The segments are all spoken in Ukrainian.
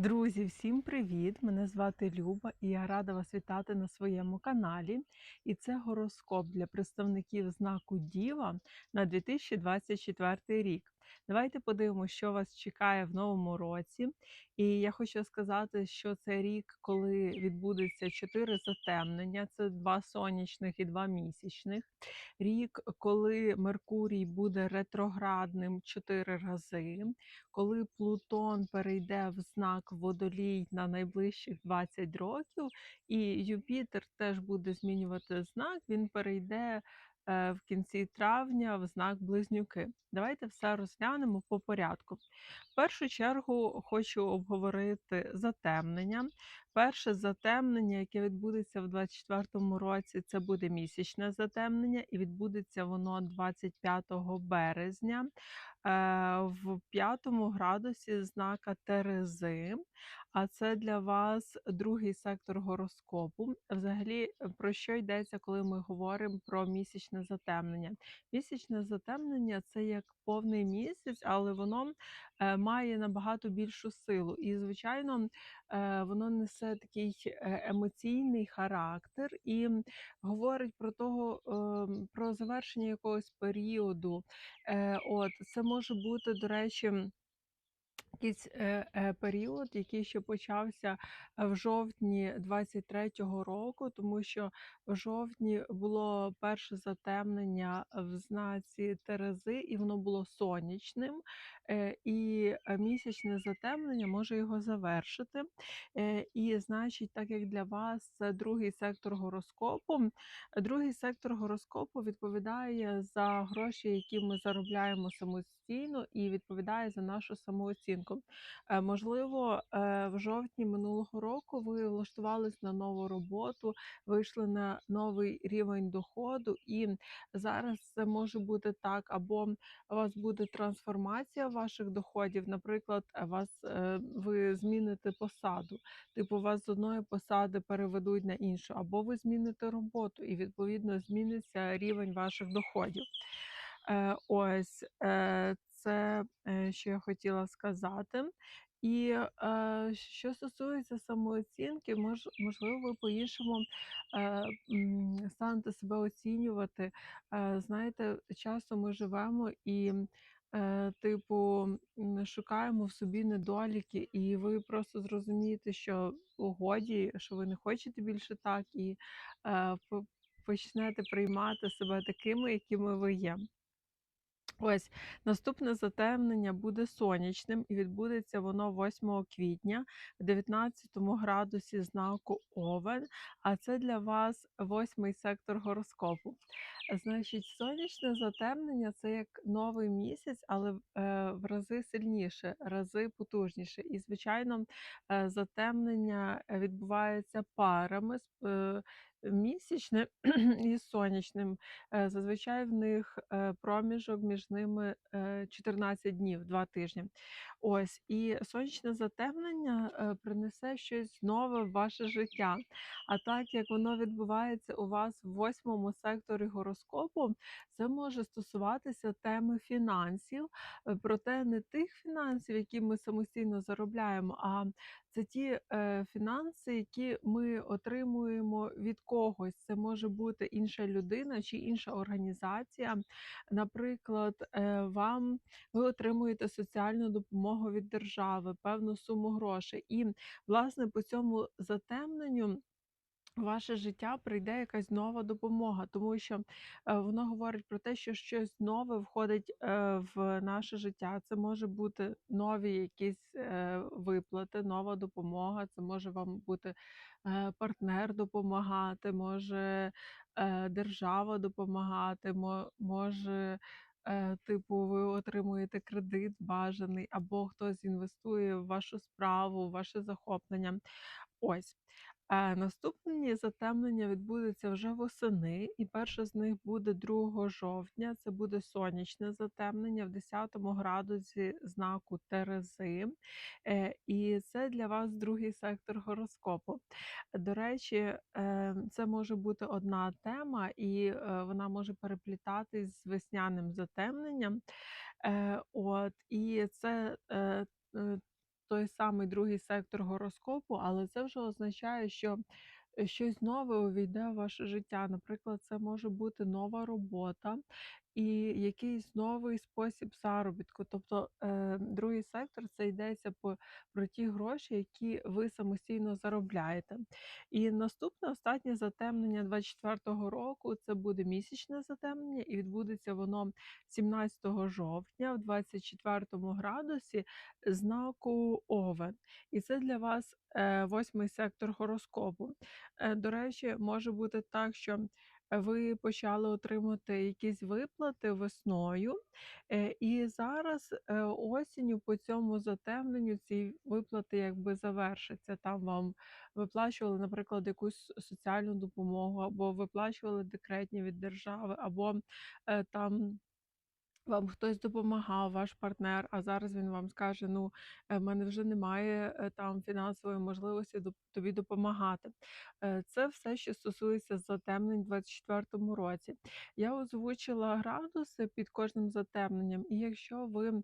Друзі, всім привіт! Мене звати Люба і я рада вас вітати на своєму каналі. І це гороскоп для представників знаку Діва на 2024 рік. Давайте подивимося, що вас чекає в новому році. І я хочу сказати, що це рік, коли відбудеться чотири затемнення: це два сонячних і два місячних. Рік, коли Меркурій буде ретроградним чотири рази коли Плутон перейде в знак Водолій на найближчих 20 років, і Юпітер теж буде змінювати знак, він перейде в кінці травня в знак Близнюки. Давайте все розглянемо по порядку. В першу чергу хочу обговорити затемнення. Перше затемнення, яке відбудеться в 2024 році, це буде місячне затемнення, і відбудеться воно 25 березня е, в п'ятому градусі знака Терези. А це для вас другий сектор гороскопу. Взагалі, е, про що йдеться, коли ми говоримо про місячне затемнення? Місячне затемнення це як повний місяць, але воно е, має набагато більшу силу. І, звичайно, е, воно несе такий е, емоційний характер і говорить про того, ем, про завершення якогось періоду. Е, От це може бути, до речі якийсь е, е, період, який ще почався е, в жовтні 23-го року, тому що в жовтні було перше затемнення в знаці Терези, і воно було сонячним. І місячне затемнення може його завершити. І, значить, так як для вас це другий сектор гороскопу, другий сектор гороскопу відповідає за гроші, які ми заробляємо самостійно, і відповідає за нашу самооцінку. Е, Можливо, е, в жовтні минулого року ви влаштувались на нову роботу, вийшли на новий рівень доходу, і зараз це може бути так, або у вас буде трансформація ваших доходів. Наприклад, е, вас ви зміните посаду, типу вас з одної посади переведуть на іншу, або ви зміните роботу, і відповідно зміниться рівень ваших доходів. Ось це е, що я хотіла сказати. І е, що стосується самооцінки, мож, можливо, по-іншому е, станете себе оцінювати. Е, знаєте, часто ми живемо і, е, типу, шукаємо в собі недоліки, і ви просто зрозумієте, що годі, що ви не хочете більше так, і е, почнете приймати себе такими, якими ви є. Ось наступне затемнення буде сонячним і відбудеться воно 8 квітня в 19 градусі знаку Овен. А це для вас восьмий сектор гороскопу. Значить, сонячне затемнення це як новий місяць, але е, в рази сильніше, рази потужніше. І, звичайно, е, затемнення е, відбувається парами. З- е, і сонячним Зазвичай в них е, проміжок між ними е, 14 днів, 2 тижні. Ось і сонячне затемнення е, принесе щось нове в ваше життя. А так як воно відбувається у вас в восьмому секторі гороскопу, це може стосуватися теми фінансів, е, проте не тих фінансів, які ми самостійно заробляємо, а це ті е, фінанси, які ми отримуємо від когось. Це може бути інша людина чи інша організація. Наприклад, е, вам ви отримуєте соціальну допомогу від держави, певну суму грошей. І, власне, по цьому затемненню. Ваше життя прийде якась нова допомога, тому що е, воно говорить про те, що щось нове входить е, в наше життя. Це може бути нові якісь е, виплати, нова допомога. Це може вам бути партнер допомагати, може держава допомагати, мо- може. Типу, ви отримуєте кредит бажаний, або хтось інвестує в вашу справу, в ваше захоплення. Ось. Е, наступні затемнення відбудеться вже восени, і перше з них буде 2 жовтня. Це буде сонячне затемнення в 10 градусі знаку Терези. Е, і це для вас другий сектор гороскопу. До речі, е, це може бути одна тема, і е, вона може переплітатись з весняним затемненням. От, і це той самий другий сектор гороскопу, але це вже означає, що е, щось нове увійде в ваше життя. Наприклад, це може бути нова робота і якийсь новий спосіб заробітку. Тобто, е, другий сектор це йдеться про ті гроші, які ви самостійно заробляєте. І наступне останнє затемнення 24-го року це буде місячне затемнення, і відбудеться воно 17 жовтня в 24 градусі знаку Овен. І це для вас е, восьмий сектор гороскопу. Е, До речі, може бути так, що ви почали отримувати якісь виплати весною, е, і зараз е, осінню по цьому затемненню ці виплати якби завершаться. Там вам виплачували, наприклад, якусь соціальну допомогу, або виплачували декретні від держави, або е, там. Вам хтось допомагав, ваш партнер, а зараз він вам скаже: "Ну, е, в мене вже немає, е, там фінансової можливості тобі допомагати". Е, це все, що стосується затемнень в 24 році. Я озвучила градуси під кожним затемненням, і якщо ви,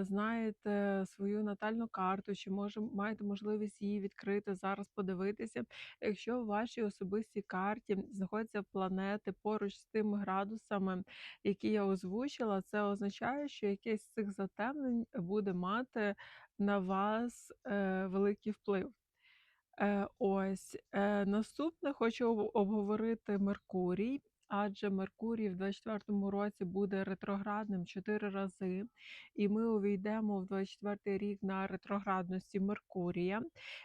знаєте свою натальну карту, чи може маєте можливість її відкрити зараз, подивитися. Якщо в вашій особистій карті знаходяться планети поруч з тими градусами, які я озвучила, це означає, що якесь з цих затемнень буде мати на вас, е, великий вплив. Е, ось, е, наступне хочу обговорити Меркурій, адже Меркурій в 24 році буде ретроградним 4 рази, і ми увійдемо в 24 рік на ретроградності Меркурія.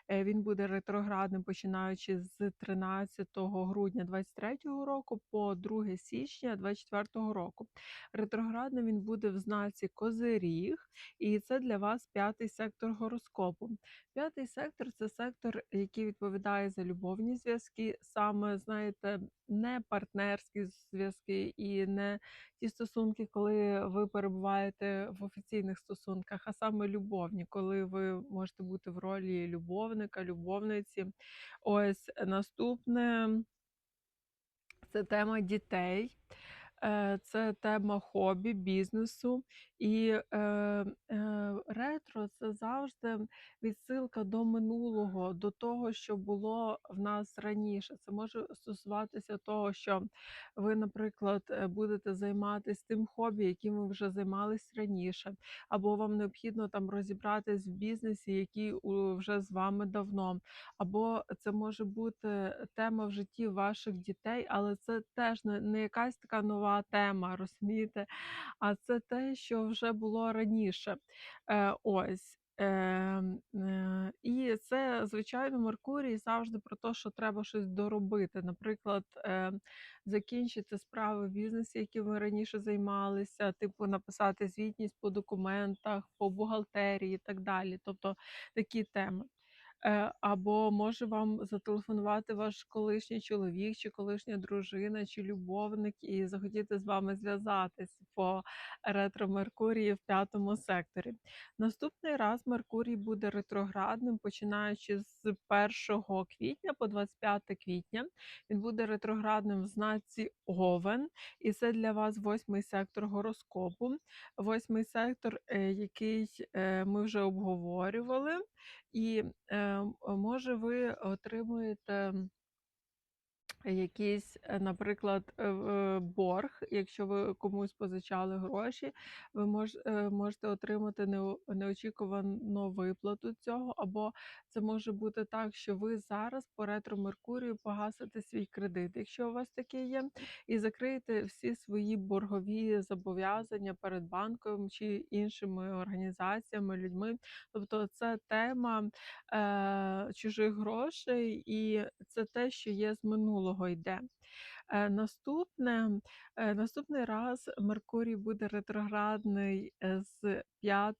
Е, він буде ретроградним, починаючи з 13 грудня 23 року по 2 січня 24-го року. Ретроградним він буде в знаці Козиріг, і це для вас п'ятий сектор гороскопу. П'ятий сектор це сектор, який відповідає за любовні зв'язки, саме знаєте, не партнерські зв'язки і не ті стосунки, коли ви перебуваєте в офіційних стосунках, а саме любовні, коли ви можете бути в ролі любовника, любовниці. Ось наступне це тема дітей. Е, це тема хобі, бізнесу. І е, е, ретро це завжди відсилка до минулого, до того, що було в нас раніше. Це може стосуватися того, що ви, наприклад, е, будете займатися тим хобі, яким ви вже займались раніше, або вам необхідно там розібратись в бізнесі, який вже з вами давно, або це може бути тема в житті ваших дітей, але це теж не якась така нова тема, розумієте? А це те, що вже було раніше. Е, ось. Ем, е, і це, звичайно, Меркурій завжди про те, що треба щось доробити. Наприклад, е, закінчити справи в бізнесі, які ви раніше займалися, типу написати звітність по документах, по бухгалтерії і так далі. Тобто такі теми. Е, або може вам зателефонувати ваш колишній чоловік, чи колишня дружина, чи любовник, і захотіти з вами зв'язатись по ретро Меркурії в п'ятому секторі. Наступний раз Меркурій буде ретроградним, починаючи з 1 квітня по 25 квітня. Він буде ретроградним в знаці Овен, і це для вас восьмий сектор гороскопу. Восьмий сектор, е, який е, ми вже обговорювали. І, е, може, ви отримуєте якийсь, е, наприклад, е, борг, якщо ви комусь позичали гроші, ви мож е, можете отримати неочікувану виплату цього, або це може бути так, що ви зараз по ретро Меркурію погасите свій кредит, якщо у вас таке є, і закриєте всі свої боргові зобов'язання перед банком чи іншими організаціями, людьми. Тобто це тема, е, чужих грошей, і це те, що є з минулого йде. Е, наступне, е, наступний раз Меркурій буде ретроградний е, з 5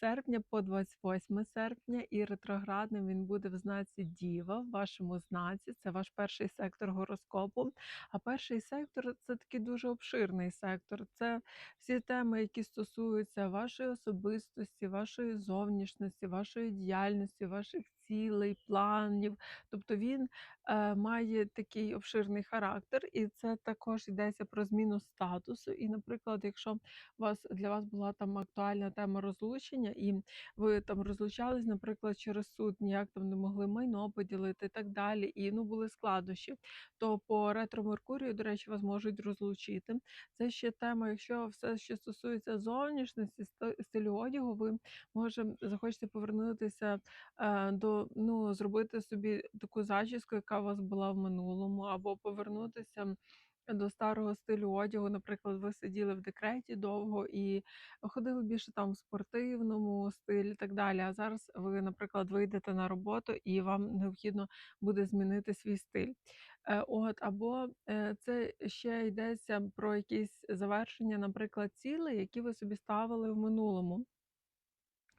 серпня по 28 серпня, і ретроградним він буде в знаці Діва, в вашому знаці. Це ваш перший сектор гороскопу. А перший сектор це такий дуже обширний сектор. Це всі теми, які стосуються вашої особистості, вашої зовнішності, вашої діяльності, ваших цілей, планів. Тобто він е, має такий обширний характер, і це також йдеться про зміну статусу. І, наприклад, якщо вас для вас була там актуальна тема розлучення, і ви там розлучались, наприклад, через суд, ніяк там не могли майно поділити і так далі, і ну були складнощі, то по ретро Меркурію, до речі, вас можуть розлучити. Це ще тема, якщо все, що стосується зовнішності, стилю одягу, ви може захочете повернутися е, до ну, зробити собі таку зачіску, яка у вас була в минулому, або повернутися до старого стилю одягу. Наприклад, ви сиділи в декреті довго і ходили більше там в спортивному стилі і так далі. А зараз ви, наприклад, вийдете на роботу і вам необхідно буде змінити свій стиль. Е, От, або е, це ще йдеться про якісь завершення, наприклад, цілей, які ви собі ставили в минулому.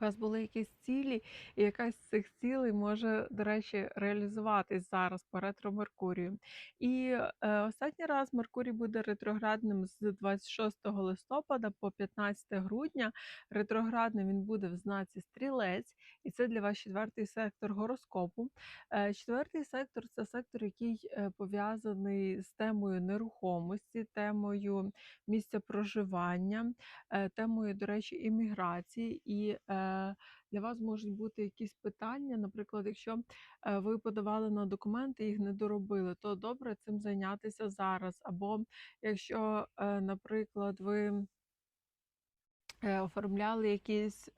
У вас були якісь цілі, і якась з цих цілей може, до речі, реалізуватись зараз по ретро Меркурію. І е, останній раз Меркурій буде ретроградним з 26 листопада по 15 грудня. Ретроградним він буде в знаці стрілець, і це для вас четвертий сектор гороскопу. Е, четвертий сектор це сектор, який е, пов'язаний з темою нерухомості, темою місця проживання, е, темою, до речі, імміграції. І е, для вас можуть бути якісь питання. Наприклад, якщо е, ви подавали на документи, їх не доробили, то добре цим зайнятися зараз. Або якщо, е, наприклад, ви е, оформляли якісь.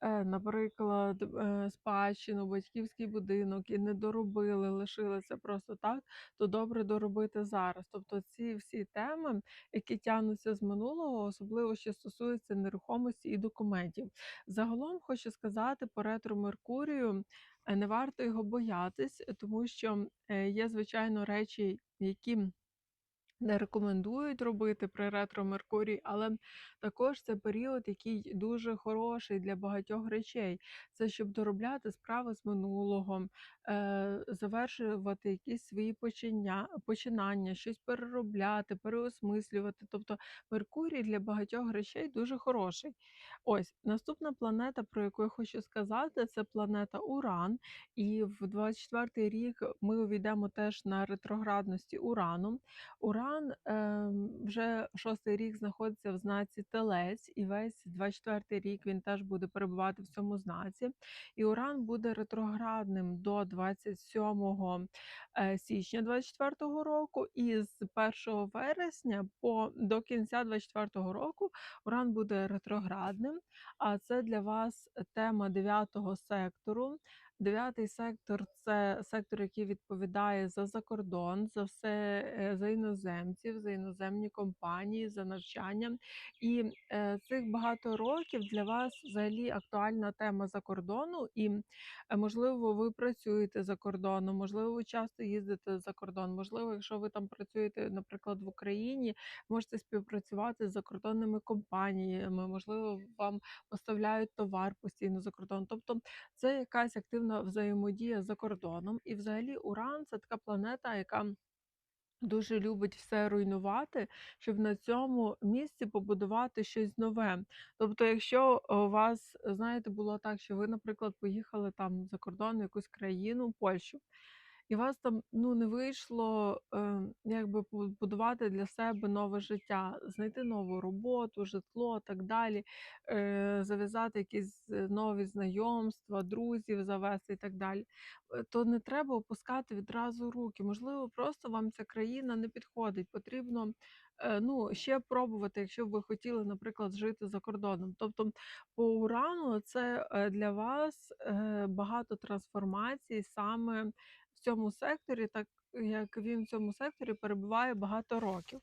Е, Наприклад, е, спадщину, батьківський будинок і не доробили, лишилися просто так, то добре доробити зараз. Тобто ці всі теми, які тягнуться з минулого, особливо що стосуються нерухомості і документів. Загалом хочу сказати по ретро Меркурію, е, не варто його боятись, тому що є, звичайно, речі, які не рекомендують робити при ретро Меркурій, але також це період, який дуже хороший для багатьох речей. Це щоб доробляти справи з минулого, е, завершувати якісь свої починня, починання, щось переробляти, переосмислювати. Тобто Меркурій для багатьох речей дуже хороший. Ось наступна планета, про яку я хочу сказати, це планета Уран. І в 24-й рік ми увійдемо теж на ретроградності Урану. Уран ем, вже шостий рік знаходиться в знаці Телець, і весь 24-й рік він теж буде перебувати в цьому знаці. І Уран буде ретроградним до 27 е, січня 24-го року, і з 1 вересня по до кінця 24-го року Уран буде ретроградним. А це для вас тема 9-го сектору. Дев'ятий сектор це сектор, який відповідає за закордон, за все е, за іноземців, за іноземні компанії, за навчання. І е, цих багато років для вас взагалі актуальна тема закордону, і е, можливо, ви працюєте за кордоном, можливо, ви часто їздите за кордон. Можливо, якщо ви там працюєте, наприклад, в Україні, можете співпрацювати з закордонними компаніями, можливо, вам поставляють товар постійно за кордон. Тобто це якась активна взаємодія за кордоном. І взагалі Уран це така планета, яка дуже любить все руйнувати, щоб на цьому місці побудувати щось нове. Тобто, якщо у вас, знаєте, було так, що ви, наприклад, поїхали там за кордон в якусь країну, Польщу і вас там ну не вийшло е, якби побудувати для себе нове життя, знайти нову роботу, житло, так далі, е, зав'язати якісь е, нові знайомства, друзів завести і так далі. Е, То не треба опускати відразу руки. Можливо, просто вам ця країна не підходить. Потрібно е, ну, ще пробувати, якщо ви хотіли, наприклад, жити за кордоном. Тобто, по урану це для вас багато трансформацій саме в цьому секторі, так як він в цьому секторі перебуває багато років.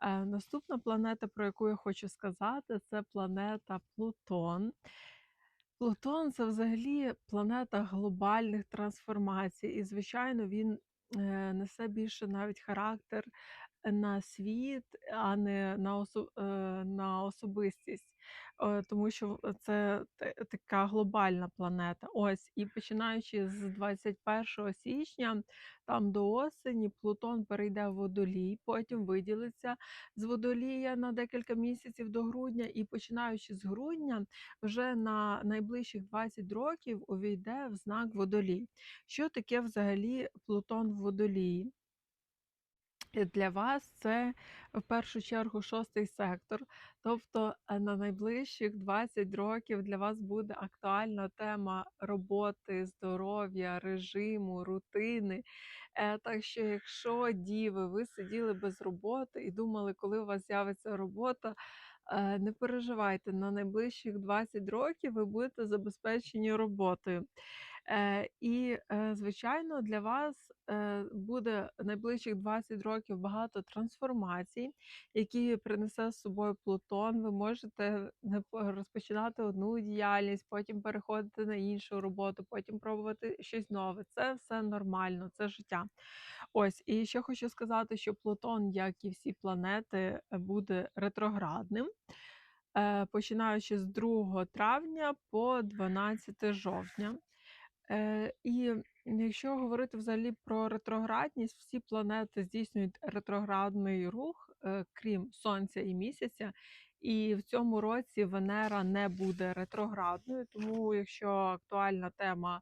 Е, Наступна планета, про яку я хочу сказати, це планета Плутон. Плутон це взагалі планета глобальних трансформацій, і, звичайно, він е, несе більше навіть характер на світ, а не на осо е, на особистість. Е, тому що це така глобальна планета. Ось, і починаючи з 21 січня, там до осені, Плутон перейде в Водолій, потім виділиться з Водолія на декілька місяців до грудня, і починаючи з грудня, вже на найближчих 20 років увійде в знак Водолій. Що таке взагалі Плутон в Водолії? Для вас це в першу чергу шостий сектор. Тобто е, на найближчих 20 років для вас буде актуальна тема роботи, здоров'я, режиму, рутини. Е, Так що, якщо діви, ви сиділи без роботи і думали, коли у вас з'явиться робота, е, не переживайте, на найближчих 20 років ви будете забезпечені роботою. Е, І, е, звичайно, для вас е, буде найближчих 20 років багато трансформацій, які принесе з собою Плутон. Ви можете розпочинати одну діяльність, потім переходити на іншу роботу, потім пробувати щось нове. Це все нормально, це життя. Ось, і ще хочу сказати, що Плутон, як і всі планети, буде ретроградним, починаючи з 2 травня по 12 жовтня. Е, і якщо говорити взагалі про ретроградність, всі планети здійснюють ретроградний рух, е, крім Сонця і місяця. І в цьому році Венера не буде ретроградною. Тому, якщо актуальна тема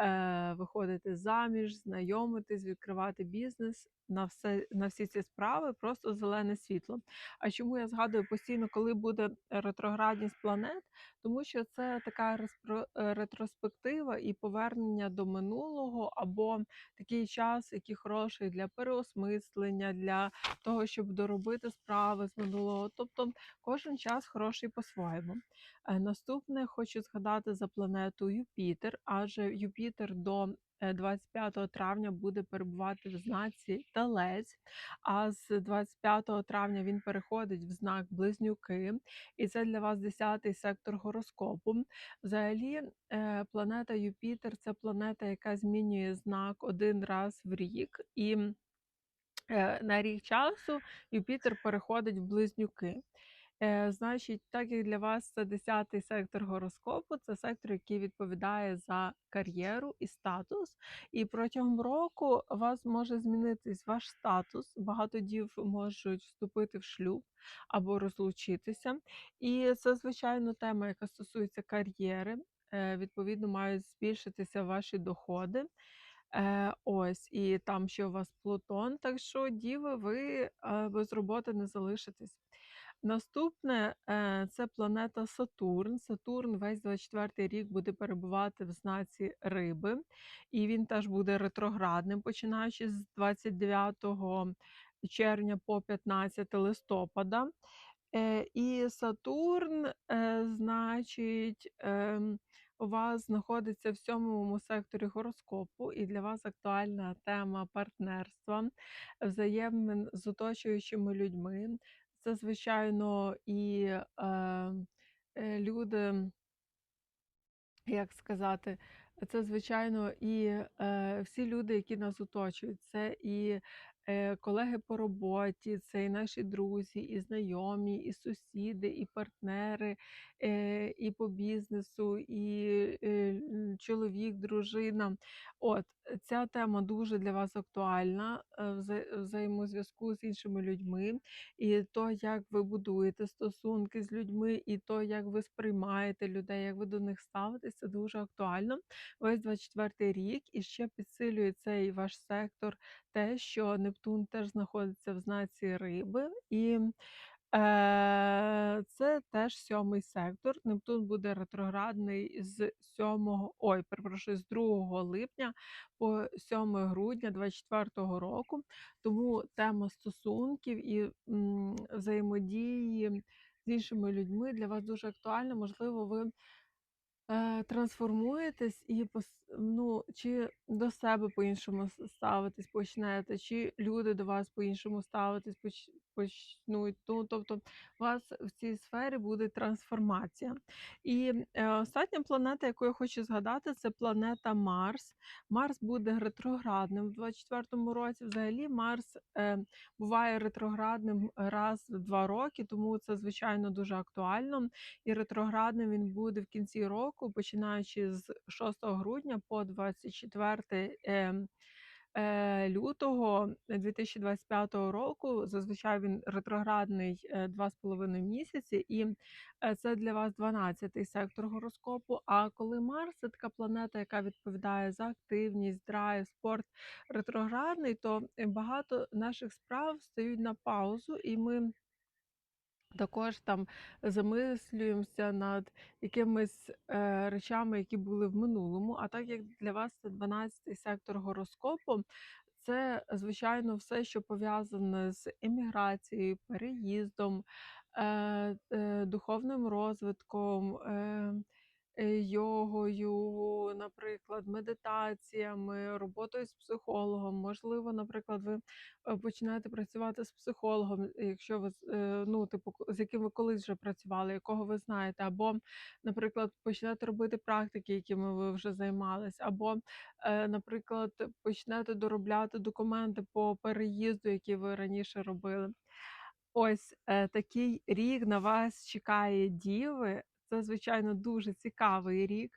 е, виходити заміж, знайомитись, відкривати бізнес на все на всі ці справи, просто зелене світло. А чому я згадую постійно, коли буде ретроградність планет? Тому що це така е, ретроспектива і повернення до минулого, або такий час, який хороший для переосмислення, для того, щоб доробити справи з минулого. Тобто кожен час хороший по-своєму. Е, Наступне хочу згадати за планету Юпітер, адже Юпітер до 25 травня буде перебувати в знаці Телець, а з 25 травня він переходить в знак Близнюки, і це для вас 10-й сектор гороскопу. Взагалі, е, планета Юпітер це планета, яка змінює знак один раз в рік, і е, на рік часу Юпітер переходить в близнюки. Е, значить, так як для вас це 10-й сектор гороскопу, це сектор, який відповідає за кар'єру і статус. І протягом року вас може змінитись ваш статус. Багато дів можуть вступити в шлюб або розлучитися. І це, звичайно, тема, яка стосується кар'єри. Е, Відповідно, мають збільшитися ваші доходи. Е, ось, і там ще у вас Плутон, так що діви, ви е, без роботи не залишитесь. Наступне е, це планета Сатурн. Сатурн весь 24 рік буде перебувати в знаці Риби, і він теж буде ретроградним, починаючи з 29 червня по 15 листопада. Е, І Сатурн, е, значить, ем, у вас знаходиться в сьомому секторі гороскопу, і для вас актуальна тема партнерства, взаємин з оточуючими людьми. Це, звичайно, і е, е, люди, як сказати, це, звичайно, і е, всі люди, які нас оточують. Це і е, колеги по роботі, це і наші друзі, і знайомі, і сусіди, і партнери, і по бізнесу, і е, чоловік, дружина. От ця тема дуже для вас актуальна е, вза- взаємозв'язку з іншими людьми, і то, як ви будуєте стосунки з людьми, і то, як ви сприймаєте людей, як ви до них ставитесь, це дуже актуально весь 24 рік і ще підсилює цей ваш сектор те, що Нептун теж знаходиться в знаці риби, і е, це теж сьомий сектор. Нептун буде ретроградний з 7, ой, перепрошую, з 2 липня по 7 грудня 24 року. Тому тема стосунків і м, взаємодії з іншими людьми для вас дуже актуальна. Можливо, ви трансформуєтесь і ну, чи до себе по-іншому ставитись почнете, чи люди до вас по-іншому ставитись поч почнуть. Ну, тобто у вас в цій сфері буде трансформація. І, е, остання планета, яку я хочу згадати, це планета Марс. Марс буде ретроградним в 24-му році. Взагалі Марс, е, буває ретроградним раз в 2 роки, тому це, звичайно, дуже актуально. І ретроградним він буде в кінці року, починаючи з 6 грудня по 24 е, лютого 2025 року. Зазвичай він ретроградний е, 2,5 місяці, і е, це для вас 12-й сектор гороскопу. А коли Марс це така планета, яка відповідає за активність, драйв, спорт ретроградний, то е, багато наших справ стають на паузу, і ми також там замислюємося над якимись е, речами, які були в минулому. А так як для вас це 12-й сектор гороскопу, це звичайно все, що пов'язане з еміграцією, переїздом, е, е, духовним розвитком. Е, Йогою, наприклад, медитаціями, роботою з психологом. Можливо, наприклад, ви е, починаєте працювати з психологом, якщо ви е, ну, типу, з яким ви колись вже працювали, якого ви знаєте, або, наприклад, почнете робити практики, якими ви вже займались, або, е, наприклад, почнете доробляти документи по переїзду, які ви раніше робили. Ось, е, такий рік на вас чекає Діви. Це, звичайно, дуже цікавий рік.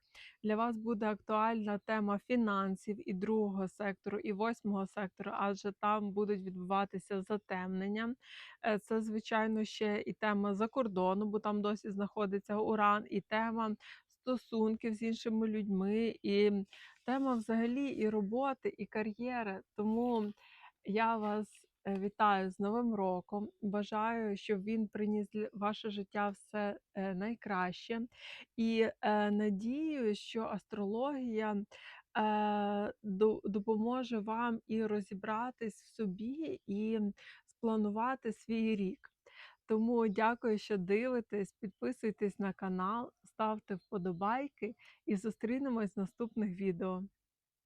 Для вас буде актуальна тема фінансів і другого сектору, і восьмого сектору, адже там будуть відбуватися затемнення. Е, Це, звичайно, ще і тема закордону, бо там досі знаходиться Уран, і тема стосунків з іншими людьми, і тема взагалі і роботи, і кар'єри. Тому я вас Вітаю з Новим роком. Бажаю, щоб він приніс для ваше життя все е, найкраще. І е, надію, що астрологія е, допоможе вам і розібратись в собі, і спланувати свій рік. Тому дякую, що дивитесь, підписуйтесь на канал, ставте вподобайки і зустрінемось в наступних відео.